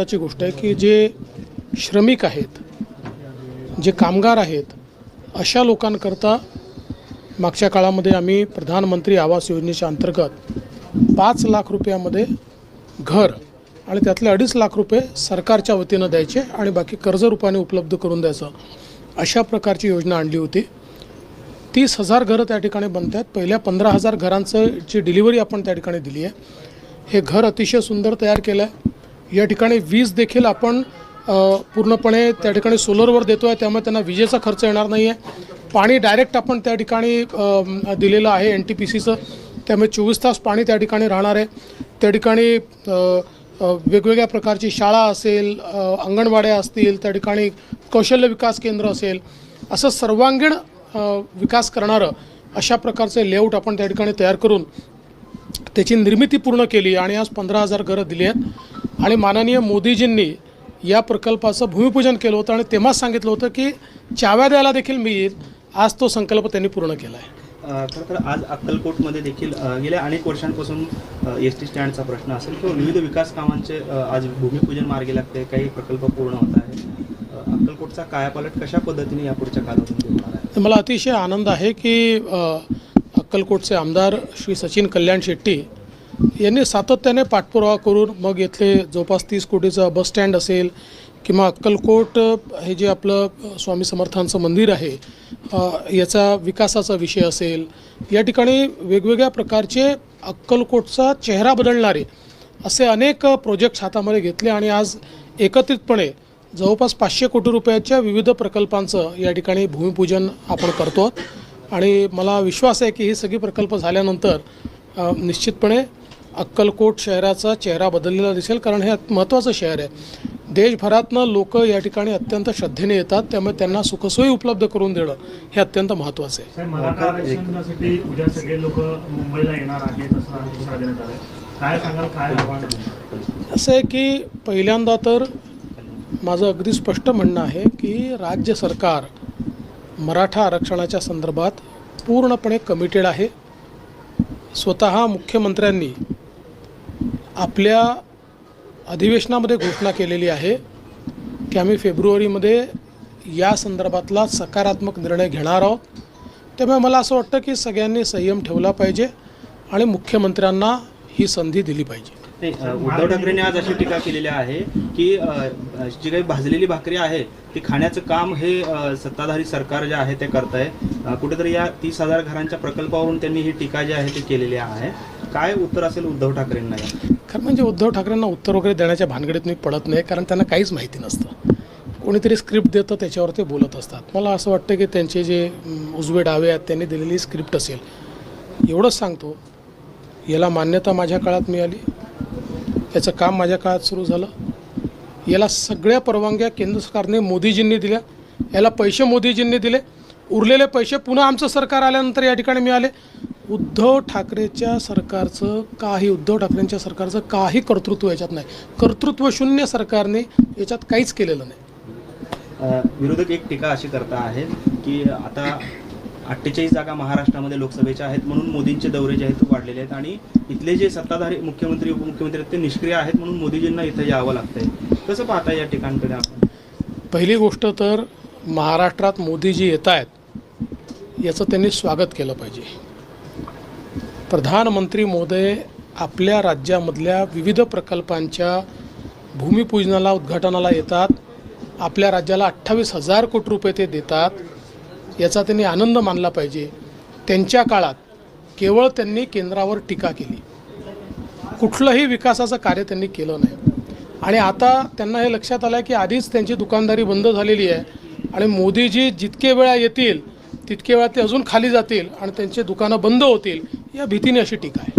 महत्त्वाची गोष्ट आहे की जे श्रमिक आहेत जे कामगार आहेत अशा लोकांकरता मागच्या काळामध्ये आम्ही प्रधानमंत्री आवास योजनेच्या अंतर्गत पाच लाख रुपयामध्ये घर आणि त्यातले अडीच लाख रुपये सरकारच्या वतीनं द्यायचे आणि बाकी कर्ज रूपाने उपलब्ध करून द्यायचं. अशा प्रकारची योजना आणली होती. तीस हजार घरं त्या ठिकाणी बनत आहेत पहिल्या पंधरा हजार घरांचं जी डिलिव्हरी आपण त्या ठिकाणी दिली आहे हे घर अतिशय सुंदर तयार केलं आहे या ठिकाणी वीज देखील आपण पूर्णपणे त्या ठिकाणी सोलरवर देतो आहे त्यामुळे त्यांना विजेचा खर्च येणार नाही आहे पाणी डायरेक्ट आपण त्या ठिकाणी दिलेलं आहे एन टी पी सीचं त्यामुळे चोवीस तास पाणी त्या ठिकाणी राहणार आहे. त्या ठिकाणी वेगवेगळ्या प्रकारची शाळा असेल अंगणवाड्या असतील त्या ठिकाणी कौशल्य विकास केंद्र असेल असं सर्वांगीण विकास करणारं अशा प्रकारचे लेआउट आपण त्या ठिकाणी तयार करून त्याची निर्मिती पूर्ण केली आणि आज पंधरा हजार घरं दिली आहेत. आणि माननीय मोदीजींनी या प्रकल्पाचं भूमिपूजन केलं होतं आणि तेव्हाच सांगितलं होतं की चाव्या द्यायला देखील मी येईल आज तो संकल्प त्यांनी पूर्ण केला आहे खरं तर आज अक्कलकोटमध्ये देखील गेल्या अनेक वर्षांपासून एस टी स्टँडचा प्रश्न असेल किंवा विविध विकास कामांचे आज भूमिपूजन मार्गी लागते काही प्रकल्प पूर्ण होत आहे अक्कलकोटचा कायापालट कशा पद्धतीने यापुढच्या कालावधीमध्ये होणार आहे? मला अतिशय आनंद आहे की अक्कलकोटचे आमदार श्री सचिन कल्याण शेट्टी यांनी सातत्याने पाठपुरावा करून मग येथले जवळपास तीस कोटीचं बसस्टँड असेल किंवा अक्कलकोट हे जे आपलं स्वामी समर्थांचं मंदिर आहे याचा विकासाचा विषय असेल या ठिकाणी वेगवेगळ्या प्रकारचे अक्कलकोटचा चेहरा बदलणारे असे अनेक प्रोजेक्ट्स हातामध्ये घेतले आणि आज एकत्रितपणे जवळपास पाचशे कोटी रुपयाच्या विविध प्रकल्पांचं या ठिकाणी भूमिपूजन आपण करतो. आणि मला विश्वास आहे की ही सगळी प्रकल्प झाल्यानंतर निश्चितपणे अक्कलकोट शहराचा चेहरा बदललेला दिसेल कारण हे महत्त्वाचं शहर आहे. देशभरातनं लोक या ठिकाणी अत्यंत श्रद्धेने येतात त्यामुळे त्यांना सुखसोयी उपलब्ध करून देणं हे अत्यंत महत्त्वाचं आहे? असं आहे की पहिल्यांदा तर माझं अगदी स्पष्ट म्हणणं आहे की राज्य सरकार मराठा आरक्षणाच्या संदर्भात पूर्णपणे कमिटेड आहे. स्वतः मुख्यमंत्र्यांनी आपल्या अधिवेशनामध्ये घोषणा केलेली आहे की आम्ही फेब्रुवारीमध्ये या संदर्भातला सकारात्मक निर्णय घेणार आहोत. त्यामुळे मला असं वाटतं की सगळ्यांनी संयम ठेवला पाहिजे आणि मुख्यमंत्र्यांना ही संधी दिली पाहिजे. नाही उद्धव ठाकरेंनी आज अशी टीका केलेली आहे की जी काही भाजलेली भाकरी आहे ती खाण्याचं काम हे सत्ताधारी सरकार जे आहे ते करत आहे कुठेतरी या तीस हजार घरांच्या प्रकल्पावरून त्यांनी ही टीका जी आहे ती केलेली आहे. काय उत्तर असेल उद्धव ठाकरेंना खरं म्हणजे उद्धव ठाकरेंना उत्तर वगैरे देण्याच्या भानगडीत मी पडत नाही कारण त्यांना काहीच माहिती नसतं. कोणीतरी स्क्रिप्ट देतं त्याच्यावर ते बोलत असतात. मला असं वाटतं की त्यांचे जे उजवे डावे आहेत त्यांनी दिलेली स्क्रिप्ट असेल. एवढंच सांगतो याला मान्यता माझ्या काळात मिळाली. याचं काम माझ्या काळात सुरू झालं. याला सगळ्या परवानग्या केंद्र सरकारने मोदीजींनी दिल्या. याला पैसे मोदीजींनी दिले. उरलेले पैसे पुन्हा आमचं सरकार आल्यानंतर या ठिकाणी मिळाले. उद्धव ठाकरेच्या सरकारचं काही उद्धव ठाकरेंच्या सरकारचं काही कर्तृत्व याच्यात नाही. कर्तृत्व शून्य सरकारने याच्यात काहीच केलेलं नाही. विरोधक एक टीका अशी करता आहेत की आता अठ्ठेचाळीस जागा महाराष्ट्रामध्ये लोकसभेच्या आहेत म्हणून मोदींचे दौरे जे आहेत ते वाढलेले आहेत आणि इथले जे सत्ताधारी मुख्यमंत्री उपमुख्यमंत्री आहेत ते निष्क्रिय आहेत म्हणून मोदीजींना इथं यावं लागतंय. कसं पाहता या ठिकाणकडे आपण? पहिली गोष्ट तर महाराष्ट्रात मोदीजी येत आहेत याचं त्यांनी स्वागत केलं पाहिजे. प्रधानमंत्री महोदय आपल्या राज्यामधल्या विविध प्रकल्पांच्या भूमिपूजनाला उद्घाटनाला येतात. आपल्या राज्याला अठ्ठावीस हजार कोटी रुपये ते देतात. याचा त्यांनी आनंद मानला पाहिजे. त्यांच्या काळात केवळ त्यांनी केंद्रावर टीका केली. कुठलंही विकासाचं कार्य त्यांनी केलं नाही. आणि आता त्यांना हे लक्षात आलं आहे की आधीच त्यांची दुकानदारी बंद झालेली आहे. आणि मोदीजी जितके वेळा येतील तितके वेळा ते अजून खाली जातील आणि त्यांचे दुकानं बंद होतील. या भीतीने अशी टीका आहे.